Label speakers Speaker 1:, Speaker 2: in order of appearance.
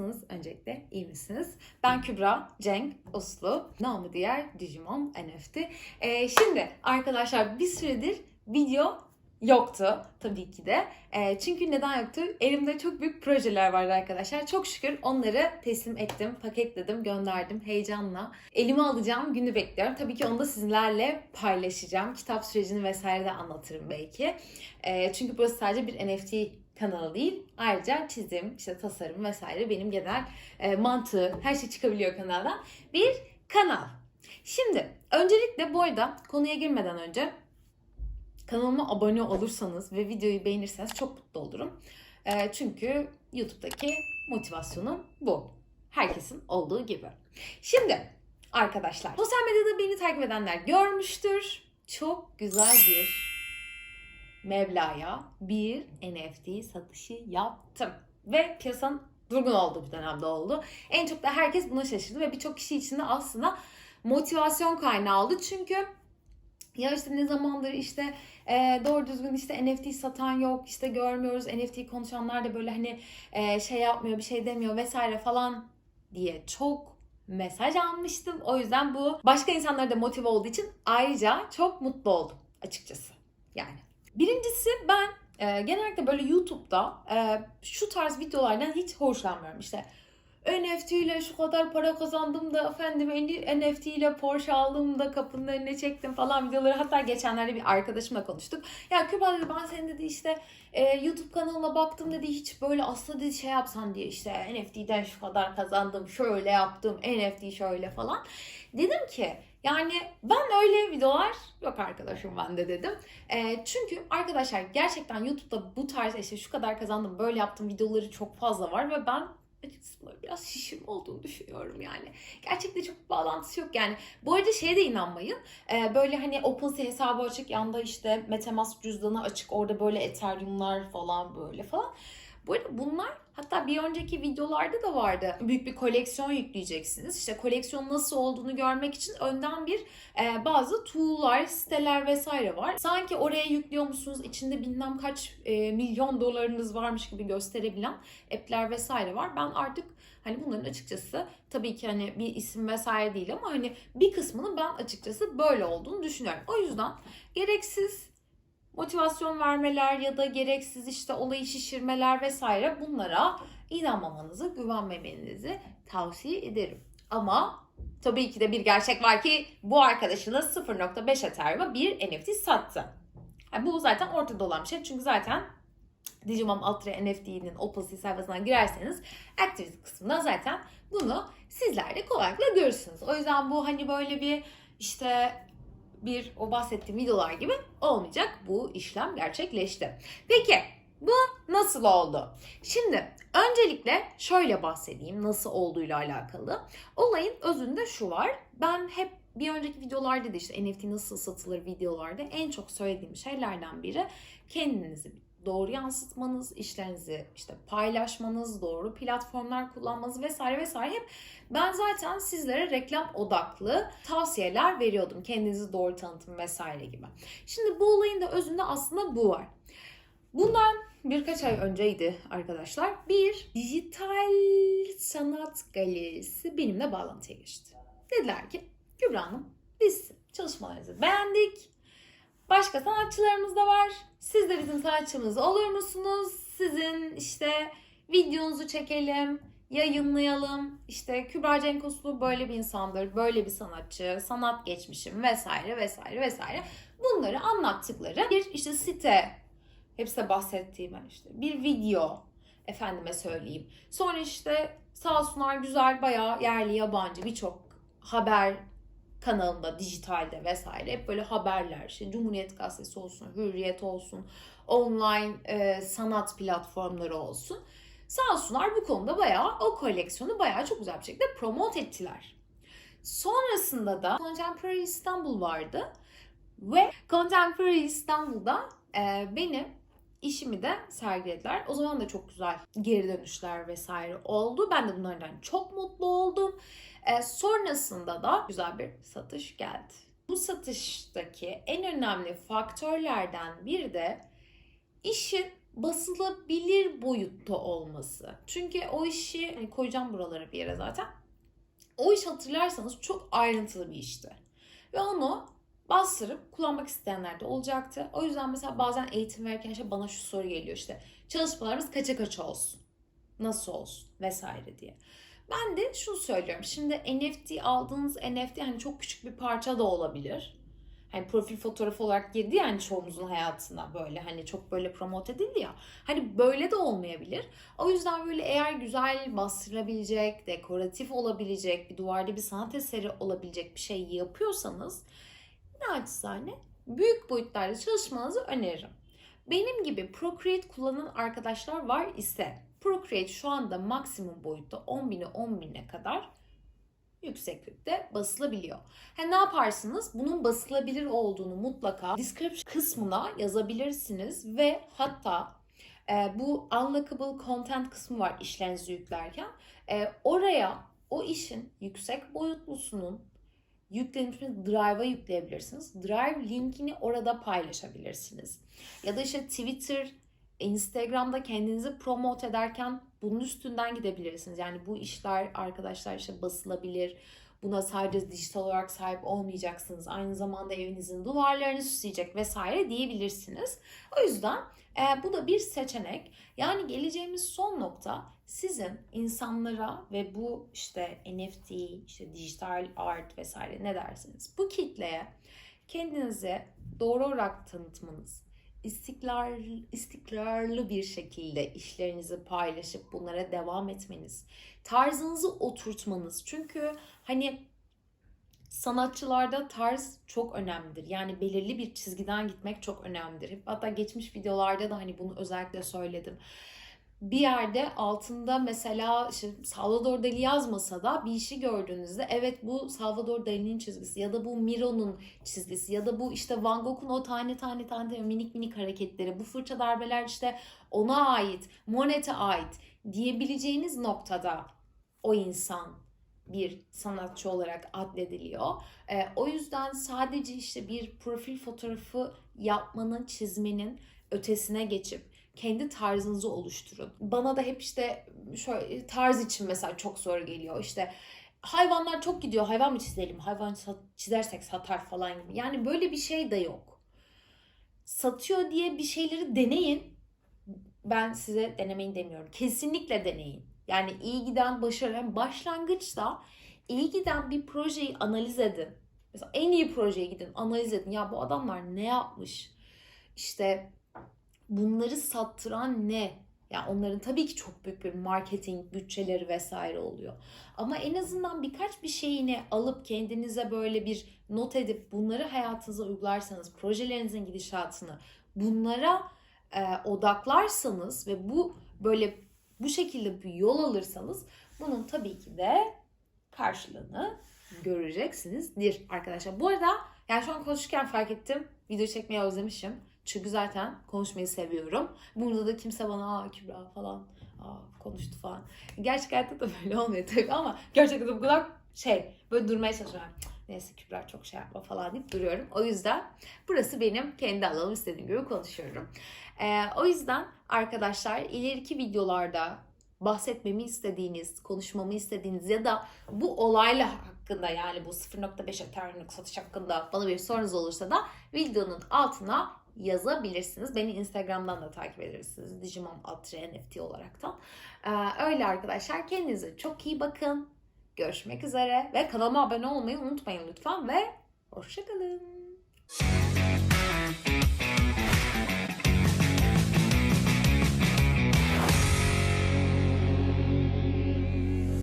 Speaker 1: Nasılsınız? Öncelikle iyi misiniz? Ben Kübra Cenk Uslu. Namı diğer Digimon NFT. Ee, şimdi arkadaşlar bir süredir video yoktu tabii ki de. Ee, çünkü neden yoktu? Elimde çok büyük projeler vardı arkadaşlar. Çok şükür onları teslim ettim, paketledim, gönderdim heyecanla. Elime alacağım günü bekliyorum. Tabii ki onu da sizlerle paylaşacağım. Kitap sürecini vesaire de anlatırım belki. Ee, çünkü burası sadece bir NFT kanalı değil. Ayrıca çizim, işte tasarım vesaire benim genel e, mantığı, her şey çıkabiliyor kanaldan. Bir kanal. Şimdi öncelikle bu arada konuya girmeden önce kanalıma abone olursanız ve videoyu beğenirseniz çok mutlu olurum. E, çünkü YouTube'daki motivasyonum bu. Herkesin olduğu gibi. Şimdi arkadaşlar sosyal medyada beni takip edenler görmüştür. Çok güzel bir Mevla'ya bir NFT satışı yaptım. Ve piyasanın durgun olduğu bir dönemde oldu. En çok da herkes buna şaşırdı ve birçok kişi için de aslında motivasyon kaynağı oldu. Çünkü ya işte ne zamandır işte e, doğru düzgün işte NFT satan yok işte görmüyoruz NFT konuşanlar da böyle hani e, şey yapmıyor bir şey demiyor vesaire falan diye çok mesaj almıştım. O yüzden bu başka insanlara da motive olduğu için ayrıca çok mutlu oldum açıkçası. Yani Birincisi ben e, genellikle böyle YouTube'da e, şu tarz videolardan hiç hoşlanmıyorum. İşte NFT ile şu kadar para kazandım da efendim NFT ile Porsche aldım da kapının önüne çektim falan videoları. Hatta geçenlerde bir arkadaşımla konuştuk. Ya Kübra dedi ben senin dedi işte e, YouTube kanalına baktım dedi hiç böyle aslında dedi şey yapsan diye işte NFT'den şu kadar kazandım şöyle yaptım NFT şöyle falan. Dedim ki yani ben öyle videolar yok arkadaşım ben de dedim. E, çünkü arkadaşlar gerçekten YouTube'da bu tarz işte şu kadar kazandım böyle yaptım videoları çok fazla var ve ben açıkçası böyle biraz şişim olduğunu düşünüyorum yani. Gerçekten çok bağlantısı yok yani. Bu arada şeye de inanmayın. Ee, böyle hani OpenSea hesabı açık yanda işte Metamask cüzdanı açık orada böyle Ethereum'lar falan böyle falan. Bu arada bunlar hatta bir önceki videolarda da vardı. Büyük bir koleksiyon yükleyeceksiniz. İşte koleksiyon nasıl olduğunu görmek için önden bir e, bazı tool'lar, siteler vesaire var. Sanki oraya yüklüyor musunuz? İçinde bilmem kaç e, milyon dolarınız varmış gibi gösterebilen app'ler vesaire var. Ben artık hani bunların açıkçası tabii ki hani bir isim vesaire değil ama hani bir kısmının ben açıkçası böyle olduğunu düşünüyorum. O yüzden gereksiz motivasyon vermeler ya da gereksiz işte olayı şişirmeler vesaire bunlara inanmamanızı, güvenmemenizi tavsiye ederim. Ama tabii ki de bir gerçek var ki bu arkadaşınız 0.5 Ethereum'a bir NFT sattı. Yani bu zaten ortada olan bir şey. Çünkü zaten Digimon Ultra NFT'nin OpenSea sayfasına girerseniz Activity kısmında zaten bunu sizler de kolaylıkla görürsünüz. O yüzden bu hani böyle bir işte bir o bahsettiğim videolar gibi olmayacak. Bu işlem gerçekleşti. Peki bu nasıl oldu? Şimdi öncelikle şöyle bahsedeyim nasıl olduğuyla alakalı. Olayın özünde şu var. Ben hep bir önceki videolarda da işte NFT nasıl satılır videolarda en çok söylediğim şeylerden biri kendinizi doğru yansıtmanız, işlerinizi işte paylaşmanız, doğru platformlar kullanmanız vesaire vesaire hep ben zaten sizlere reklam odaklı tavsiyeler veriyordum. Kendinizi doğru tanıtın vesaire gibi. Şimdi bu olayın da özünde aslında bu var. Bundan birkaç ay önceydi arkadaşlar. Bir dijital sanat galerisi benimle bağlantıya geçti. Dediler ki Kübra Hanım biz çalışmalarınızı beğendik. Başka sanatçılarımız da var. Siz de bizim sanatçımız olur musunuz? Sizin işte videonuzu çekelim, yayınlayalım. İşte Kübra Cenkoslu böyle bir insandır, böyle bir sanatçı, sanat geçmişim vesaire vesaire vesaire. Bunları anlattıkları bir işte site, hepsi bahsettiğim işte bir video efendime söyleyeyim. Sonra işte sağ olsunlar güzel bayağı yerli yabancı birçok haber kanalında, dijitalde vesaire hep böyle haberler, işte Cumhuriyet Gazetesi olsun, Hürriyet olsun, online e, sanat platformları olsun. Sağ olsunlar bu konuda bayağı o koleksiyonu bayağı çok güzel bir şekilde promote ettiler. Sonrasında da Contemporary İstanbul vardı ve Contemporary İstanbul'da e, benim işimi de sergilediler. O zaman da çok güzel geri dönüşler vesaire oldu. Ben de bunlardan çok mutlu oldum. E, sonrasında da güzel bir satış geldi. Bu satıştaki en önemli faktörlerden biri de işin basılabilir boyutta olması. Çünkü o işi hani koyacağım buralara bir yere zaten. O iş hatırlarsanız çok ayrıntılı bir işti. Ve onu bastırıp kullanmak isteyenler de olacaktı. O yüzden mesela bazen eğitim verirken işte bana şu soru geliyor işte çalışmalarımız kaça kaç olsun? Nasıl olsun? Vesaire diye. Ben de şunu söylüyorum. Şimdi NFT aldığınız NFT hani çok küçük bir parça da olabilir. Hani profil fotoğrafı olarak girdi ya hani çoğumuzun hayatına böyle hani çok böyle promote edildi ya. Hani böyle de olmayabilir. O yüzden böyle eğer güzel bastırılabilecek, dekoratif olabilecek, bir duvarda bir sanat eseri olabilecek bir şey yapıyorsanız naçizane büyük boyutlarda çalışmanızı öneririm. Benim gibi Procreate kullanan arkadaşlar var ise Procreate şu anda maksimum boyutta 10.000'e 10.000'e kadar yükseklikte basılabiliyor. Ha, ne yaparsınız? Bunun basılabilir olduğunu mutlaka description kısmına yazabilirsiniz ve hatta e, bu unlockable content kısmı var işlerinizi yüklerken. E, oraya o işin yüksek boyutlusunun yüklenişini Drive'a yükleyebilirsiniz. Drive linkini orada paylaşabilirsiniz. Ya da işte Twitter, Instagram'da kendinizi promote ederken bunun üstünden gidebilirsiniz. Yani bu işler arkadaşlar işte basılabilir. Buna sadece dijital olarak sahip olmayacaksınız. Aynı zamanda evinizin duvarlarını süsleyecek vesaire diyebilirsiniz. O yüzden e, bu da bir seçenek. Yani geleceğimiz son nokta sizin insanlara ve bu işte NFT, işte dijital art vesaire ne dersiniz bu kitleye kendinizi doğru olarak tanıtmanız, istikrar, istikrarlı bir şekilde işlerinizi paylaşıp bunlara devam etmeniz, tarzınızı oturtmanız. Çünkü hani sanatçılarda tarz çok önemlidir. Yani belirli bir çizgiden gitmek çok önemlidir. Hatta geçmiş videolarda da hani bunu özellikle söyledim bir yerde altında mesela işte Salvador Dali yazmasa da bir işi gördüğünüzde evet bu Salvador Dali'nin çizgisi ya da bu Miro'nun çizgisi ya da bu işte Van Gogh'un o tane tane tane minik minik hareketleri bu fırça darbeler işte ona ait, Monet'e ait diyebileceğiniz noktada o insan bir sanatçı olarak adlediliyor. E, o yüzden sadece işte bir profil fotoğrafı yapmanın, çizmenin ötesine geçip kendi tarzınızı oluşturun. Bana da hep işte şöyle tarz için mesela çok zor geliyor. İşte hayvanlar çok gidiyor. Hayvan mı çizelim? Hayvan çizersek satar falan gibi. Yani böyle bir şey de yok. Satıyor diye bir şeyleri deneyin. Ben size denemeyin demiyorum. Kesinlikle deneyin. Yani iyi giden başarı. Yani başlangıçta iyi giden bir projeyi analiz edin. Mesela en iyi projeye gidin, analiz edin. Ya bu adamlar ne yapmış? İşte bunları sattıran ne? Yani onların tabii ki çok büyük bir marketing bütçeleri vesaire oluyor. Ama en azından birkaç bir şeyini alıp kendinize böyle bir not edip bunları hayatınıza uygularsanız, projelerinizin gidişatını bunlara e, odaklarsanız ve bu böyle bu şekilde bir yol alırsanız bunun tabii ki de karşılığını göreceksinizdir arkadaşlar. Bu arada yani şu an konuşurken fark ettim. Video çekmeyi özlemişim. Çünkü zaten konuşmayı seviyorum. Burada da kimse bana aa Kübra falan aa, konuştu falan. Gerçek hayatta da böyle olmuyor tabii ama gerçekten de bu kadar şey böyle durmaya çalışıyorum. Neyse Kübra çok şey yapma falan deyip duruyorum. O yüzden burası benim kendi alanım istediğim gibi konuşuyorum. Ee, o yüzden arkadaşlar ileriki videolarda bahsetmemi istediğiniz, konuşmamı istediğiniz ya da bu olayla hakkında yani bu 0.5 Ethereum satış hakkında bana bir sorunuz olursa da videonun altına yazabilirsiniz. Beni Instagram'dan da takip edersiniz. Digimon NFT olaraktan. Ee, öyle arkadaşlar. Kendinize çok iyi bakın. Görüşmek üzere ve kanalıma abone olmayı unutmayın lütfen ve hoşçakalın.